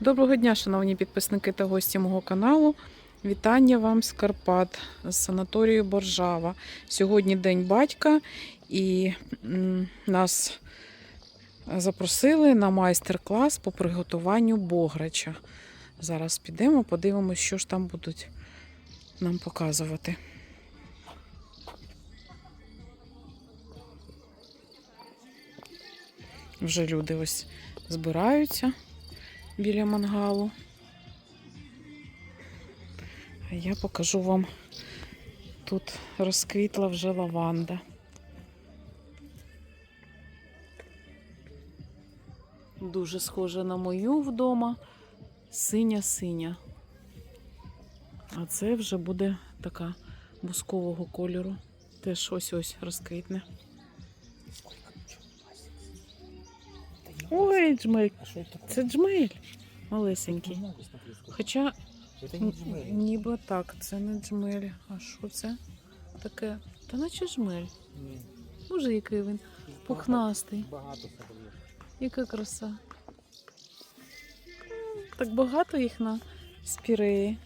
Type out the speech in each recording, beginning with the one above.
Доброго дня, шановні підписники та гості мого каналу. Вітання вам з Карпат, з санаторію Боржава. Сьогодні День батька і нас запросили на майстер-клас по приготуванню бограча. Зараз підемо, подивимось, що ж там будуть нам показувати. Вже люди ось збираються біля мангалу. А я покажу вам тут розквітла вже лаванда. Дуже схожа на мою вдома. Синя-синя. А це вже буде така бускового кольору. Теж ось-ось розквітне. Ой, джмель. Це джмель малесенький. Хоча ніби так, це не джмель. А що це? Таке. Та наче жмель. Ні. Боже, який він пухнастий. Яка краса. Так багато їх на спіреї.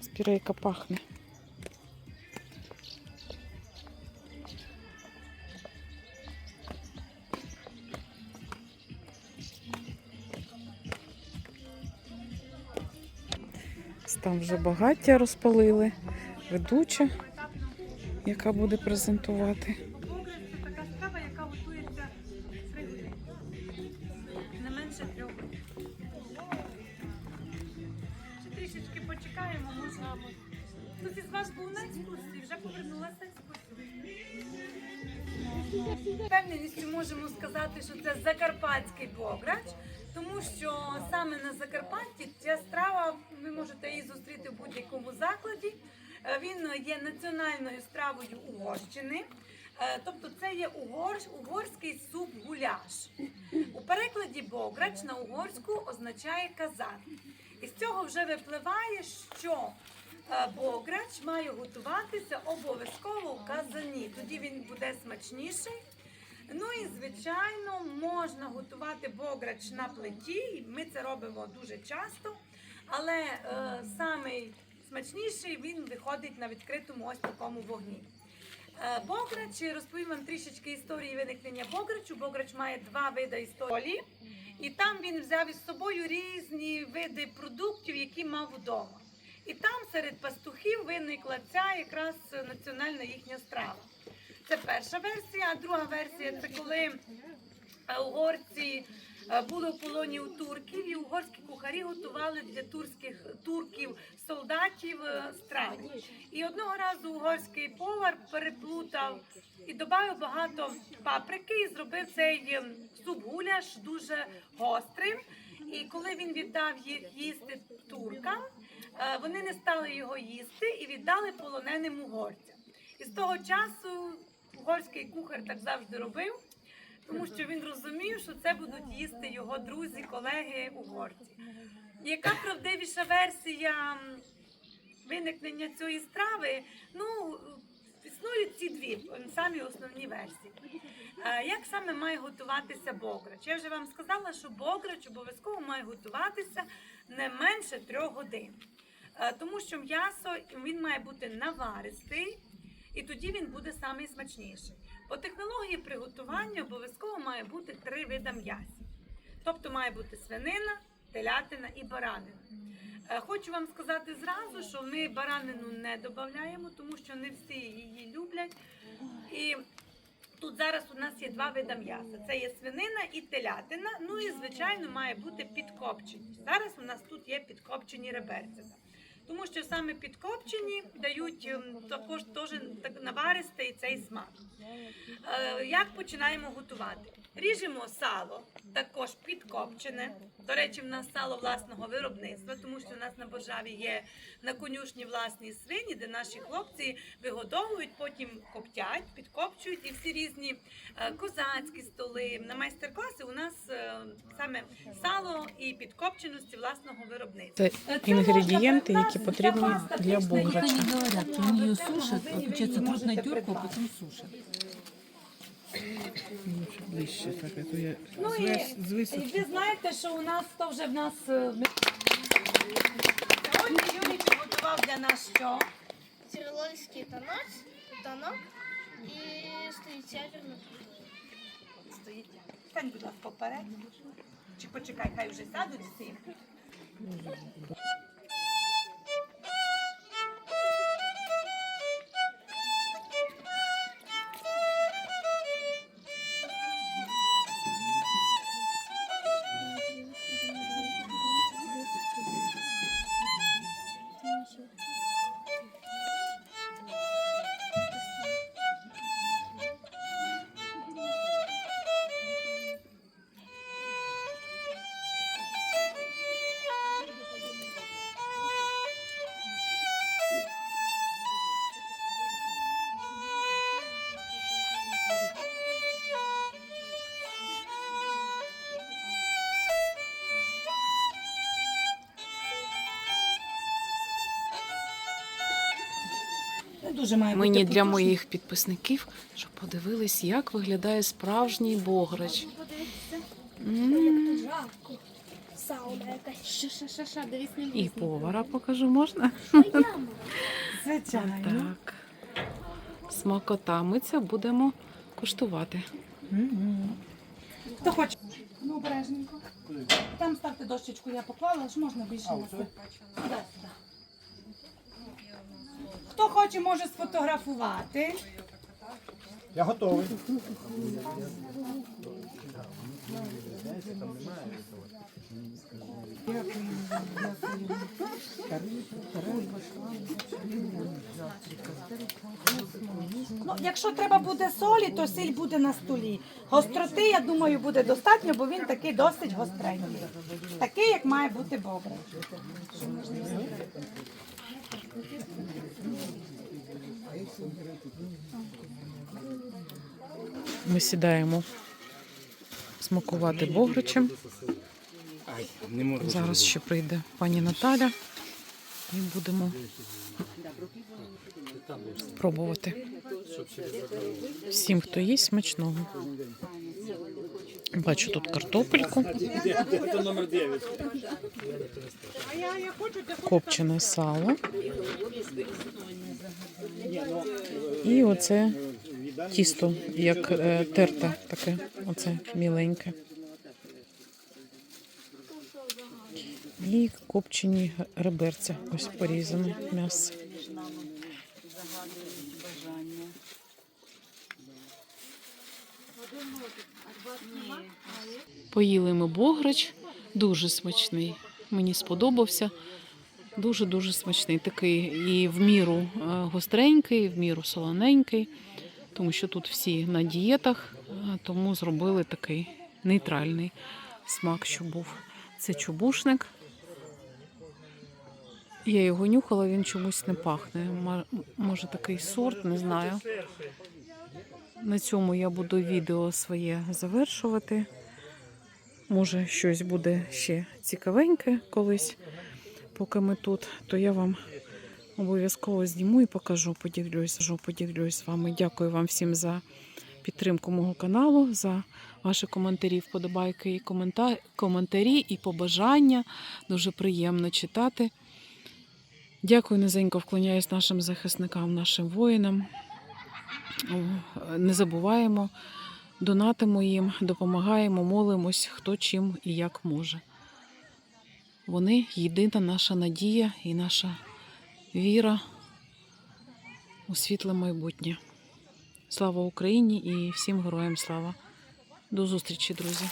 Спірейка пахне. Там вже багаття розпалили. Ведуча, яка буде презентувати. Трішечки почекаємо. Хтось із вас був на екскурсії, вже повернулася з Впевненістю можемо сказати, що це закарпатський бограч, тому що саме на Закарпатті можете її зустріти в будь-якому закладі. Е, Він є національною стравою Угорщини. Е, Тобто це є угорський суп-гуляш. У перекладі бограч на угорську означає казан. І з цього вже випливає, що е, бограч має готуватися обов'язково в казані. Тоді він буде смачніший. Ну і звичайно можна готувати бограч на плиті. Ми це робимо дуже часто. Але е, самий смачніший він виходить на відкритому ось такому вогні. Е, Бограч, розповім вам трішечки історії виникнення Бограчу. Бограч має два види історії, і там він взяв із собою різні види продуктів, які мав вдома. І там серед пастухів виникла ця якраз національна їхня страва. Це перша версія, а друга версія це коли е, угорці були в полоні у турків, і угорські кухарі готували для турських турків солдатів е, страву. І одного разу угорський повар переплутав і додав багато паприки і зробив цей ем, суп гуляш дуже гострим. І коли він віддав їх їсти туркам, е, вони не стали його їсти і віддали полоненим угорцям. І з того часу угорський кухар так завжди робив, тому що він розумів, що це будуть їсти його друзі, колеги угорці. Яка правдивіша версія виникнення цієї страви? Ну, існують ці дві самі основні версії. Е, Як саме має готуватися бограч? Я вже вам сказала, що бограч обов'язково має готуватися не менше трьох годин. Е, Тому що м'ясо він має бути наваристий, і тоді він буде найсмачніший. По технології приготування обов'язково має бути три види м'яса. Тобто має бути свинина, телятина і баранина. Е, Хочу вам сказати зразу, що ми баранину не додаємо, тому що не всі її люблять. І тут зараз у нас є два види м'яса: це є свинина і телятина. Ну і звичайно має бути підкопчені. Зараз у нас тут є підкопчені реберця. Тому що саме підкопчені дають ем, також теж так наваристий цей смак. Е, Як починаємо готувати? Ріжемо сало, також підкопчене. До речі, в нас сало власного виробництва, тому що у нас на Боржаві є на конюшні власні свині, де наші хлопці вигодовують, потім коптять, підкопчують і всі різні е, козацькі столи. На майстер-класи у нас е, саме сало і підкопченості власного виробництва. Це інгредієнти, які потрібні для бограча. не говорят, они ее сушат, получается трудно терку, а потом сушат. Лучше ближче, так, а то я Ну і, і ви знаєте, що у нас то вже в нас. е, ми- Сьогодні Юрій підготував для нас що? Тирольский тонок, тонок и стоит северный. Стоїть. Стань, будь ласка, вперед. Чи почекай, хай вже сядуть всі. Не дуже має бути Мені для потужно. моїх підписників, щоб подивились, як виглядає справжній бограч. М, Сауна якась. Дивись І повара покажу, можна? Звичайно. Так. Смакота. Ми це будемо куштувати. Хто хоче? Ну, обережненько. Там ставте дощечку, я поклала, ж можна більше на Сюди, сюди. Хто хоче, може сфотографувати. Я готовий. Ну, якщо треба буде солі, то сіль буде на столі. Гостроти, я думаю, буде достатньо, бо він такий досить гостренький. Такий, як має бути бобр. Ми сідаємо смакувати бограчем. Зараз ще прийде пані Наталя і будемо пробувати. Всім, хто їсть, смачного. Бачу тут картопельку. Копчене сало. І оце тісто, як е, терте, таке, оце міленьке. І копчені реберця, ось порізане м'ясо. Поїли ми бограч, дуже смачний. Мені сподобався. Дуже-дуже смачний. Такий і в міру е, гостренький, і в міру солоненький, тому що тут всі на дієтах, е, тому зробили такий нейтральний смак, що був. Це чубушник. Я його нюхала, він чомусь не пахне. Може такий сорт, не знаю. На цьому я буду відео своє завершувати. Може, щось буде ще цікавеньке колись, поки ми тут, то я вам обов'язково зніму і покажу, поділюсь, поділюсь з вами. Дякую вам всім за підтримку мого каналу, за ваші коментарі, вподобайки і коментарі і побажання. Дуже приємно читати. Дякую, низенько вклоняюсь нашим захисникам, нашим воїнам. Не забуваємо, донатимо їм, допомагаємо, молимось, хто чим і як може. Вони єдина наша надія і наша віра у світле майбутнє. Слава Україні і всім героям слава. До зустрічі, друзі!